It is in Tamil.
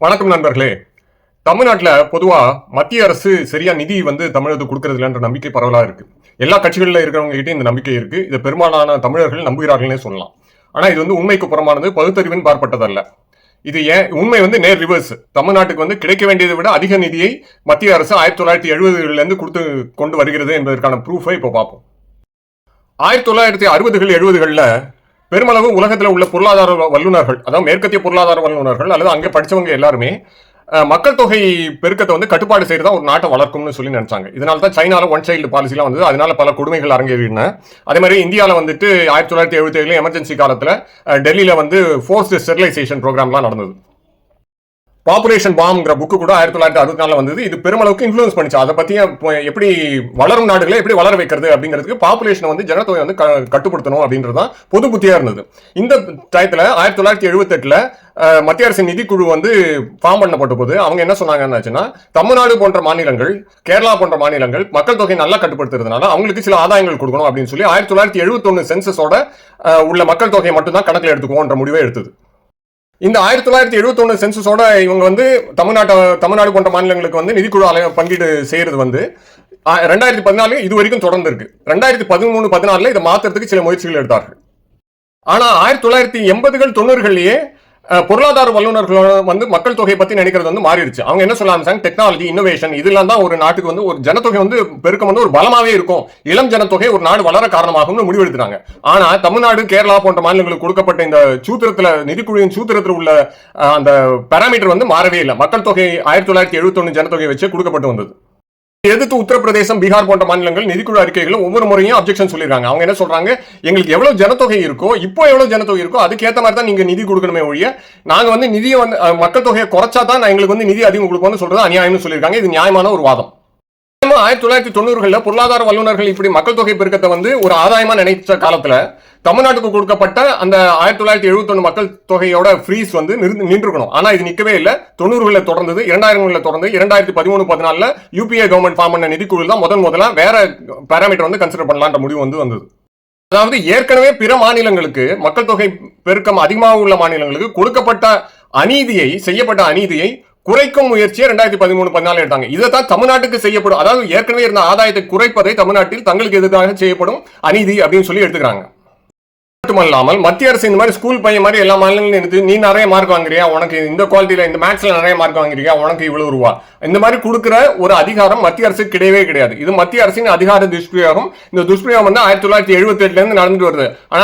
வணக்கம் நண்பர்களே. தமிழ்நாட்டில் பொதுவாக மத்திய அரசு சரியா நிதி வந்து தமிழகத்து கொடுக்கறது இல்லைன்ற நம்பிக்கை பரவலாக இருக்கு. எல்லா கட்சிகளில் இருக்கிறவங்க இந்த நம்பிக்கை இருக்கு. இது பெரும்பாலான தமிழர்கள் நம்புகிறார்கள்னே சொல்லலாம். ஆனால் இது வந்து உண்மைக்கு புறமானது பகுத்தறிவின் பார்ப்பட்டதல்ல. இது ஏன்? உண்மை வந்து நேர் ரிவர்ஸ் தமிழ்நாட்டுக்கு வந்து கிடைக்க வேண்டியதை விட அதிக நிதியை மத்திய அரசு ஆயிரத்தி தொள்ளாயிரத்தி எழுபதுல கொடுத்து கொண்டு வருகிறது என்பதற்கான ப்ரூஃபை இப்போ பார்ப்போம். ஆயிரத்தி தொள்ளாயிரத்தி அறுபதுகள் எழுபதுகளில் பெருமளவு உலகத்தில் உள்ள பொருளாதார வல்லுநர்கள் அதாவது மேற்கத்திய பொருளாதார வல்லுநர்கள் அல்லது அங்கே படித்தவங்க எல்லாருமே மக்கள் தொகை பெருக்கத்தை வந்து கட்டுப்பாடு செய்து ஒரு நாட்டை வளர்க்கும்னு சொல்லி நினைச்சாங்க. இதனால தான் சைனால ஒன் சைல்டு பாலிசிலாம் வந்தது. அதனால பல கொடுமைகள் அரங்கேறின. அதே மாதிரி இந்தியாவில் வந்துட்டு ஆயிரத்தி தொள்ளாயிரத்தி எழுபத்தி ஏழு எமர்ஜென்சி காலத்தில் டெல்லியில் வந்து ஃபோர்ஸ்டு ஸ்டெர்லைசேஷன் ப்ரோக்ராம்லாம் நடந்தது. பாப்புலேஷன் பாம்ங்கிற புக்கு கூட ஆயிரத்தி தொள்ளாயிரத்தி அறுபத்தி நாலில் வந்தது. இது பெருமளவுக்கு இன்ஃப்ளூயன்ஸ் பண்ணிச்சு. அதை பற்றி எப்படி வளரும் நாடுகளை எப்படி வளர வைக்கிறது அப்படிங்கிறதுக்கு பாப்புலேஷனை வந்து ஜனத்தொகை வந்து க- கட்டுப்படுத்தணும் அப்படின்றது தான் பொது புத்தியாக இருந்தது. இந்த டயத்தில் ஆயிரத்தி தொள்ளாயிரத்தி எழுபத்தெட்டில் மத்திய அரசின் நிதிக்குழு வந்து ஃபார்ம் பண்ணப்பட்ட போது அவங்க என்ன சொன்னாங்கன்னாச்சுன்னா தமிழ்நாடு போன்ற மாநிலங்கள் கேரளா போன்ற மாநிலங்கள் மக்கள் தொகை நல்லா கட்டுப்படுத்துறதுனால அவங்களுக்கு சில ஆதாயங்கள் கொடுக்கணும் அப்படின்னு சொல்லி ஆயிரத்தி தொள்ளாயிரத்தி எழுபத்தொன்னு சென்சஸோட உள்ள மக்கள் தொகையை மட்டும்தான் கணக்கில் எடுத்துக்குவோன்ற முடிவை எடுத்தது. இந்த ஆயிரத்தி தொள்ளாயிரத்தி எழுபத்தொன்னு சென்சஸோட இவங்க வந்து தமிழ்நாட்டை தமிழ்நாடு போன்ற மாநிலங்களுக்கு வந்து நிதிக்குழு அலை- பங்கீடு செய்யறது வந்து ரெண்டாயிரத்தி பதினாலு இது வரைக்கும் தொடர்ந்து இருக்கு ரெண்டாயிரத்தி பதிமூணு பதினாலுல இதை மாத்துறதுக்கு சில முயற்சிகள் எடுத்தார்கள். ஆனா ஆயிரத்தி தொள்ளாயிரத்தி எண்பதுகள் தொண்ணூறுகள்லயே பொருளாதார வல்லுநர்களோட வந்து மக்கள் தொகை பத்தி நினைக்கிறது வந்து மாறிடுச்சு. அவங்க என்ன சொல்ல ஆரம்பிச்சாங்க டெக்னாலஜி இன்னோவேஷன் இதெல்லாம் தான் ஒரு நாட்டுக்கு வந்து ஒரு ஜனத்தொகை வந்து பெருக்கம் வந்து ஒரு பலமாவே இருக்கும். இளம் ஜனத்தொகை ஒரு நாடு வளர காரணமாகும்னு முடிவெடுத்துறாங்க ஆனா தமிழ்நாடு கேரளா போன்ற மாநிலங்களுக்கு கொடுக்கப்பட்ட இந்த சூத்திரத்துல நிதிக்குழுவின் சூத்திரத்தில் உள்ள அந்த பேராமீட்டர் வந்து மாறவே இல்லை. மக்கள் தொகை ஆயிரத்தி தொள்ளாயிரத்தி எழுபத்தொன்னு ஜனத்தொகை வச்சு கொடுக்கப்பட்டு வந்தது. எதிர்த்து உத்தரப்பிரதேசம் பீகார் போன்ற மாநிலங்கள் நிதிக்குழு அறிக்கைகளும் ஒவ்வொரு முறையும் அப்ஜெக்ஷன் சொல்லிருக்காங்க. அவங்க என்ன சொல்றாங்க? எங்களுக்கு எவ்வளவு ஜனத்தொகை இருக்கோ இப்போ எவ்வளவு ஜனத்தொகை இருக்கோ அதுக்கேற்ற மாதிரி தான் நீங்க நிதி கொடுக்கணுமே ஒழிய நாங்க வந்து நிதியை வந்து மக்கள் தொகையை குறைச்சா தான் எங்களுக்கு வந்து நிதி அதிகம் கொடுப்போம்னு சொல்றது அநியாயம்னு சொல்லியிருக்காங்க இது நியாயமான ஒரு வாதம். ஆயிரத்தி தொள்ளாயிரத்தி தொண்ணூறுகளில் பொருளாதார வல்லுநர்கள் இப்படி மக்கள் தொகை பெருக்கத்தை வந்து ஒரு ஆதாயமா நினைச்ச காலத்துல தமிழ்நாட்டுக்கு கொடுக்கப்பட்ட அந்த ஆயிரத்தி தொள்ளாயிரத்தி எழுபத்தொன்னு மக்கள் தொகையோட ஃப்ரீஸ் வந்து நின்றுக்கணும் ஆனா இது நிற்கவே இல்லை. தொண்ணூறுகளில் தொடர்ந்தது இரண்டாயிரங்களில் தொடர்ந்து இரண்டாயிரத்தி பதிமூணு பதினாலில் யூபிஏ கவர்மெண்ட் ஃபார்ம் பண்ண நிதிக்குழு தான் முதன் முதல்ல வேற பேராமீட்டர் வந்து கன்சிடர் பண்ணலான்ற முடிவு வந்து வந்தது. அதாவது ஏற்கனவே பிற மாநிலங்களுக்கு மக்கள் தொகை பெருக்கம் அதிகமாக உள்ள மாநிலங்களுக்கு கொடுக்கப்பட்ட அநீதியை செய்யப்பட்ட அநீதியை குறைக்கும் முயற்சியை ரெண்டாயிரத்தி பதிமூணு பதினாலு எடுத்தாங்க. இதை தான் தமிழ்நாட்டுக்கு செய்யப்படும். அதாவது ஏற்கனவே இருந்த ஆதாயத்தை குறைப்பதை தமிழ்நாட்டில் தங்களுக்கு எதிராக செய்யப்படும் அநீதி அப்படின்னு சொல்லி எடுத்துக்கிறாங்க. மட்டுமல்லாமல் மத்திய அரசு இந்த மாதிரி ஸ்கூல் பையன் மாதிரி எல்லா மாநிலங்களும் எடுத்து நீ நிறைய மார்க் வாங்குறியா? உனக்கு இந்த குவாலிட்டியில இந்த மேக்ஸ்ல நிறைய மார்க் வாங்குறியா? உனக்கு இவ்வளவு ரூபா? இந்த மாதிரி கொடுக்குற ஒரு அதிகாரம் மத்திய அரசு கிடையவே கிடையாது. இது மத்திய அரசின் அதிகார துஷ்பிரயோகம். இந்த துஷ்பிரயோகம் வந்து ஆயிரத்தி தொள்ளாயிரத்தி எழுபத்தி எட்டுல இருந்து நடந்துட்டு வருது. ஆனா